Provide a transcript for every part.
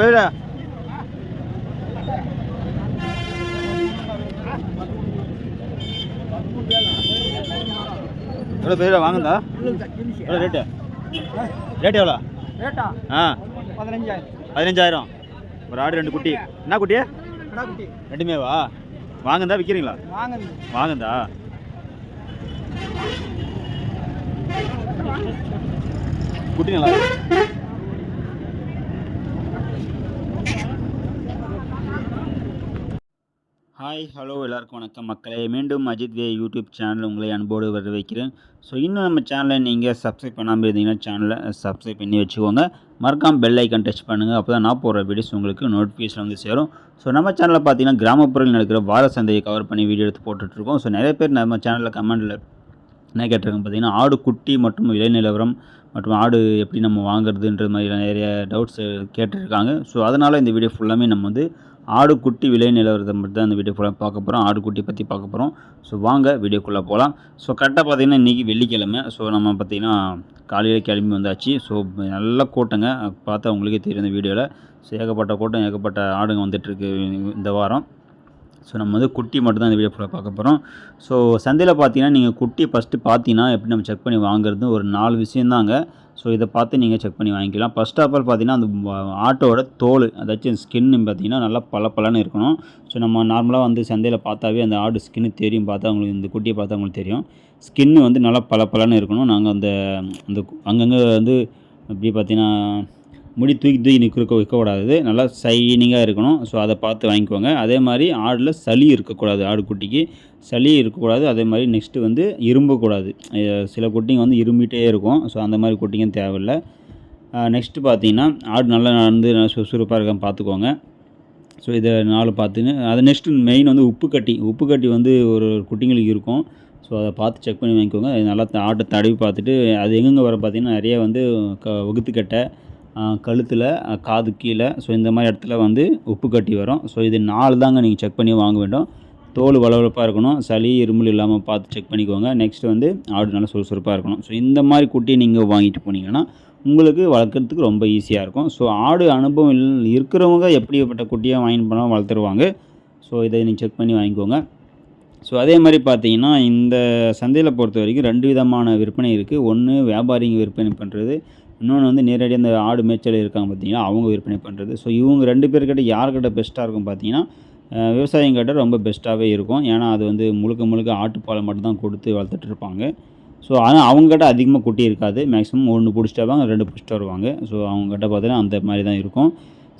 பேரா எவ்வளோ பேரா வாங்குதா? எவ்வளோ ரேட்டு ரேட் எவ்வளோ? ரேட்டா? ஆ. பதினஞ்சாயிரம். பதினஞ்சாயிரம். ஒரு ஆடு ரெண்டு குட்டி. என்ன குட்டி கடா குட்டி? ரெண்டுமேவா? வாங்குதா விற்கிறீங்களா வாங்குதா குட்டி நல்லா ஹாய் ஹலோ எல்லாருக்கும் வணக்கம். மக்களே மீண்டும் அஜித் வே யூடியூப் சேனல் உங்களை அன்போடு வரவேற்கிறேன். ஸோ இன்னும் நம்ம சேனலை நீங்கள் சப்ஸ்கிரைப் பண்ணாமல் இருந்தீங்கன்னா சேனலை சப்ஸ்கிரைப் பண்ணி வச்சுக்கோங்க. மறக்காம பெல் ஐக்கன் டச் பண்ணுங்கள் அப்போ தான் நான் போடுற வீடியோஸ் உங்களுக்கு நோட்டிஃபிகேஷன் வந்து சேரும். ஸோ நம்ம சேனலில் பார்த்தீங்கன்னா கிராமப்புறங்களில் நடக்கிற வார சந்தையை கவர் பண்ணி வீடியோ எடுத்து போட்டுட்ருக்கோம். ஸோ நிறைய பேர் நம்ம சேனலில் கமெண்டில் என்ன கேட்டிருக்கேன் பார்த்தீங்கன்னா ஆடு குட்டி மற்றும் விலை நிலவரம் மற்றும் ஆடு எப்படி நம்ம வாங்குறதுன்ற மாதிரி நிறைய டவுட்ஸ் கேட்டிருக்காங்க. ஸோ அதனால் இந்த வீடியோ ஃபுல்லாமே நம்ம வந்து ஆடுக்குட்டி விலை நிலவரத்தை மட்டும் தான் இந்த வீடியோ ஃபுல்லாக பார்க்க போகிறோம் ஆடுக்குட்டி பற்றி பார்க்க போகிறோம் ஸோ வாங்க வீடியோக்குள்ளே போகலாம் ஸோ கரெக்டாக பார்த்தீங்கன்னா இன்றைக்கி வெள்ளிக்கிழமை. ஸோ நம்ம பார்த்தீங்கன்னா காலையில் கிளம்பி வந்தாச்சு. ஸோ நல்ல கூட்டங்க. பார்த்தா உங்களுக்கே தெரியும் இந்த வீடியோவில் ஸோ ஏகப்பட்ட கூட்டம் ஏகப்பட்ட ஆடுங்க வந்துட்டுருக்கு இந்த வாரம். ஸோ நம்ம வந்து குட்டி மட்டும் தான் இந்த வீடியோ ஃபுல்லாக பார்க்க போகிறோம் ஸோ சந்தையில் பார்த்தீங்கன்னா நீங்கள் குட்டி ஃபஸ்ட்டு பார்த்தீங்கன்னா எப்படி நம்ம செக் பண்ணி வாங்குறது? ஒரு நாலு விஷயந்தாங்க. ஸோ இதை பார்த்து நீங்கள் செக் பண்ணி வாங்கிக்கலாம். ஃபஸ்ட் ஆஃப் ஆல் பார்த்தீங்கன்னா அந்த ஆட்டோட தோல் அதாச்சும் ஸ்கின்னு பார்த்தீங்கன்னா நல்லா பளபளன்னு இருக்கணும். ஸோ நம்ம நார்மலாக வந்து சந்தையில் பார்த்தாவே அந்த ஆடு ஸ்கின்னு தெரியும். பார்த்தா அவங்களுக்கு இந்த குட்டியை பார்த்தா அவங்களுக்கு தெரியும். ஸ்கின்னு வந்து நல்லா பளபளன்னு இருக்கணும். நாங்கள் அந்த அந்த கு- அங்கங்கே வந்து எப்படி பார்த்தீங்கன்னா முடி தூக்கி தூக்கி நிற்க வைக்கக்கூடாது. நல்லா சைனிங்காக இருக்கணும். ஸோ அதை பார்த்து வாங்கிக்கோங்க. அதே மாதிரி ஆடில் சளி இருக்கக்கூடாது. ஆடு குட்டிக்கு சளி இருக்கக்கூடாது. அதே மாதிரி நெக்ஸ்ட்டு வந்து இரும்பக்கூடாது சில குட்டிங்க வந்து இரும்பிகிட்டே இருக்கும். ஸோ அந்த மாதிரி குட்டிங்க தேவையில்லை. நெக்ஸ்ட்டு பார்த்தீங்கன்னா ஆடு நல்லா நடந்து நல்லா சுறுசுறுப்பாக இருக்கான்னு பார்த்துக்கோங்க. ஸோ இதை நாலு பார்த்துன்னு அது நெக்ஸ்ட்டு மெயின் வந்து உப்பு கட்டி. உப்பு கட்டி வந்து ஒரு குட்டிங்களுக்கு இருக்கும். ஸோ அதை பார்த்து செக் பண்ணி வாங்கிக்கோங்க. அது நல்லா ஆட்டை தடவி பார்த்துட்டு அது எங்கெங்கே வர பார்த்திங்கன்னா நிறைய வந்து க வகுத்துக்கட்டை கழுத்தில் காது கீழே. ஸோ இந்த மாதிரி இடத்துல வந்து உப்பு கட்டி வரும். ஸோ இது நாலு தாங்க நீங்கள் செக் பண்ணி வாங்க வேண்டும். தோல் வளவளப்பாக இருக்கணும். சளி இருமல் இல்லாமல் பார்த்து செக் பண்ணிக்கோங்க. நெக்ஸ்ட் வந்து ஆடு நல்லா சுறுசுறுப்பாக இருக்கணும். ஸோ இந்த மாதிரி குட்டியை நீங்கள் வாங்கிட்டு போனீங்கன்னா உங்களுக்கு வளர்க்குறதுக்கு ரொம்ப ஈஸியாக இருக்கும். ஸோ ஆடு அனுபவம் இல்- இருக்கிறவங்க எப்படிப்பட்ட குட்டியை வாங்கிட்டு பண்ணால் வளர்த்துருவாங்க. ஸோ இதை நீங்கள் செக் பண்ணி வாங்கிக்கோங்க. ஸோ அதே மாதிரி பார்த்தீங்கன்னா இந்த சந்தையில் பொறுத்த வரைக்கும் ரெண்டு விதமான விற்பனை இருக்குது ஒன்று வியாபாரிங்க விற்பனை பண்ணுறது இன்னொன்று வந்து நேரடியாக அந்த ஆடு மேய்ச்சல் இருக்காங்க பார்த்தீங்கன்னா அவங்க விற்பனை பண்ணுறது ஸோ இவங்க ரெண்டு பேர்கிட்ட யார்கிட்ட பெஸ்ட்டாக இருக்கும் பார்த்தீங்கன்னா விவசாயிங்கிட்ட ரொம்ப பெஸ்ட்டாகவே இருக்கும். ஏன்னா அது வந்து முழுக்க முழுக்க ஆட்டுப்பாலை மட்டும்தான் கொடுத்து வளர்த்துட்டு இருப்பாங்க. ஸோ ஆனால் அவங்ககிட்ட அதிகமாக குட்டி இருக்காது. மேக்ஸிமம் ஒன்று பிடிச்சிட்டு வருவாங்க ரெண்டு பிடிச்சிட்டு வருவாங்க. ஸோ அவங்ககிட்ட பார்த்தீங்கன்னா அந்த மாதிரி தான் இருக்கும்.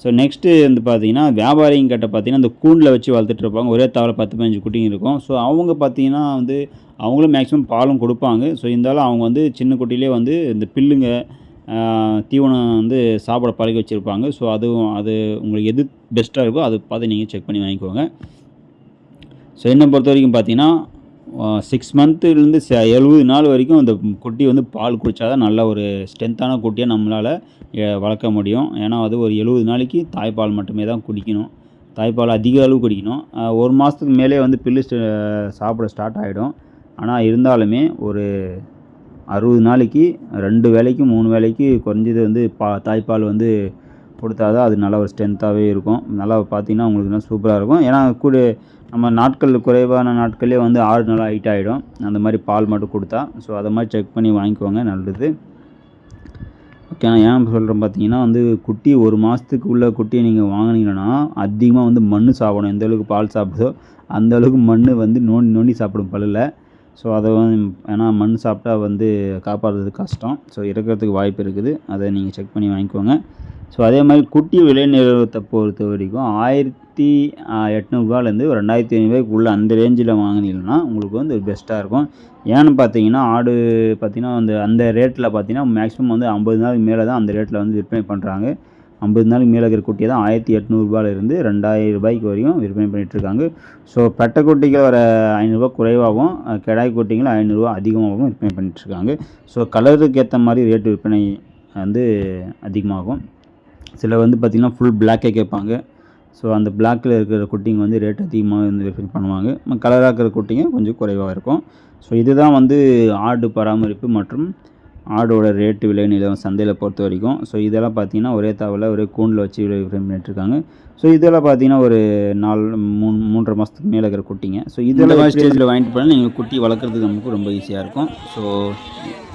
ஸோ நெக்ஸ்ட்டு வந்து பார்த்தீங்கன்னா வியாபாரிங்கிட்ட பார்த்தீங்கன்னா அந்த கூண்டில் வச்சு வளர்த்துட்டு இருப்பாங்க. ஒரே தவிர பத்து பதினஞ்சு குட்டிங்க இருக்கும். ஸோ அவங்க பார்த்தீங்கன்னா வந்து அவங்களும் மேக்ஸிமம் பாலும் கொடுப்பாங்க. ஸோ இருந்தாலும் அவங்க வந்து சின்ன குட்டிலே வந்து இந்த பில்லுங்க தீவனம் வந்து சாப்பிட பழகி வச்சுருப்பாங்க. ஸோ அதுவும் அது உங்களுக்கு எது பெஸ்ட்டாக இருக்கோ அதை பார்த்து நீங்கள் செக் பண்ணி வாங்கிக்கோங்க. ஸோ என்னை பொறுத்த வரைக்கும் பார்த்தீங்கன்னா சிக்ஸ் மந்த்துலேருந்து எழுபது நாள் வரைக்கும் அந்த குட்டி வந்து பால் குடித்தா தான் நல்ல ஒரு ஸ்ட்ரென்த்தான குட்டியாக நம்மளால் வளர்க்க முடியும். ஏன்னா அது ஒரு எழுபது நாளைக்கு தாய்ப்பால் மட்டுமே தான் குடிக்கணும். தாய்ப்பால் அதிக அளவு குடிக்கணும். ஒரு மாதத்துக்கு மேலே வந்து பில்லு ஸ்ட- சாப்பிட ஸ்டார்ட் ஆகிடும் ஆனால் இருந்தாலுமே ஒரு அறுபது நாளைக்கு ரெண்டு வேலைக்கு மூணு வேளைக்கு குறைஞ்சது வந்து பா தாய்ப்பால் வந்து கொடுத்தா தான் அது நல்ல ஒரு ஸ்ட்ரென்த்தாகவே இருக்கும். நல்லா பார்த்தீங்கன்னா உங்களுக்கு நல்லா சூப்பராக இருக்கும். ஏன்னா கூட நம்ம நாட்கள் குறைவான நாட்களே வந்து ஆடு நல்லா ஹைட் ஆகிடும் அந்த மாதிரி பால் மட்டும் கொடுத்தா. ஸோ அதை மாதிரி செக் பண்ணி வாங்கிக்கோங்க. நல்லது. ஓகே நான் ஏன் சொல்கிறேன் பார்த்தீங்கன்னா வந்து குட்டி ஒரு மாதத்துக்கு உள்ள குட்டியை நீங்கள் வாங்கினீங்கன்னா அதிகமாக வந்து மண் சாப்பிடணும். எந்த அளவுக்கு பால் சாப்பிடுதோ அந்த அளவுக்கு மண் வந்து நோண்டி நோண்டி சாப்பிடும் பல்லில். ஸோ அதை வந்து ஏன்னா மண் சாப்பிட்டா வந்து காப்பாற்றுறது கஷ்டம். ஸோ இறக்கிறதுக்கு வாய்ப்பு இருக்குது. அதை நீங்கள் செக் பண்ணி வாங்கிக்கோங்க. ஸோ அதே மாதிரி குட்டி விலை நிறுவனத்தை பொறுத்த வரைக்கும் ஆயிரத்தி எட்நூறுபாலேருந்து ஒரு ரெண்டாயிரத்தி ஐநூறுபாய்க்குள்ளே அந்த ரேஞ்சில் வாங்கினீங்கன்னா உங்களுக்கு வந்து பெஸ்ட்டாக இருக்கும். ஏன்னு பார்த்தீங்கன்னா ஆடு பார்த்தீங்கன்னா அந்த அந்த ரேட்டில் பார்த்தீங்கன்னா மேக்ஸிமம் வந்து ஐம்பது நாளுக்கு மேலே தான் அந்த ரேட்டில் வந்து விற்பனை பண்ணுறாங்க ஐம்பது நாளுக்கு மேலே இருக்கிற குட்டியை தான் ஆயிரத்தி எட்நூறுபாலேருந்து ரெண்டாயிரம் ரூபாய்க்கு வரையும் விற்பனை பண்ணிகிட்ருக்காங்க இருக்காங்க ஸோ பெட்டை குட்டிகள் வர ஐநூறுரூவா குறைவாகவும் கிடாய் குட்டிகள் ஐநூறுரூவா அதிகமாகவும் விற்பனை பண்ணிகிட்ருக்காங்க ஸோ கலருக்கு ஏற்ற மாதிரி ரேட்டு விற்பனை வந்து அதிகமாகும். சில வந்து பார்த்திங்கன்னா ஃபுல் பிளாக்கே கேட்பாங்க. ஸோ அந்த பிளாக்கில் இருக்கிற குட்டிங்க வந்து ரேட் அதிகமாக வந்து விற்பனை பண்ணுவாங்க. கலராக இருக்கிற குட்டிங்க கொஞ்சம் குறைவாக இருக்கும். ஸோ இதுதான் வந்து ஆடு பராமரிப்பு மற்றும் ஆடோட ரேட்டு விலை நிலவரம் சந்தையில் பொறுத்த வரைக்கும் ஸோ இதெல்லாம் பார்த்தீங்கன்னா ஒரே தாவலில் ஒரே கூண்டில் வச்சு விலை விற்பனை பண்ணிட்டுருக்காங்க. ஸோ இதெல்லாம் பார்த்தீங்கன்னா ஒரு நாலு மூணு மூன்றரை மாதத்துக்கு மேலே இருக்கிற குட்டிங்க. ஸோ இதெல்லாம் ஸ்டேஜில் வாங்கிட்டு போனால் நீங்கள் குட்டி வளர்க்குறதுக்கு நமக்கு ரொம்ப ஈஸியாக இருக்கும். ஸோ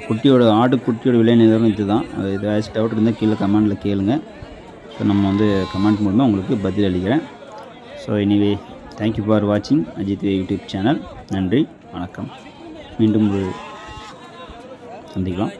குட்டியோட ஆடு குட்டியோட விலை நிலவரம் இது தான் ஏதாச்சும் டவுட் இருந்தால் கீழே கமெண்டில் கேளுங்க. ஸோ நம்ம வந்து கமெண்ட் மூலமாக உங்களுக்கு பதில் அளிக்கிறேன். ஸோ எனிவே தேங்க்யூ ஃபார் வாட்சிங் அஜித் யூடியூப் சேனல். நன்றி வணக்கம். மீண்டும் ஒரு சந்திக்கலாம்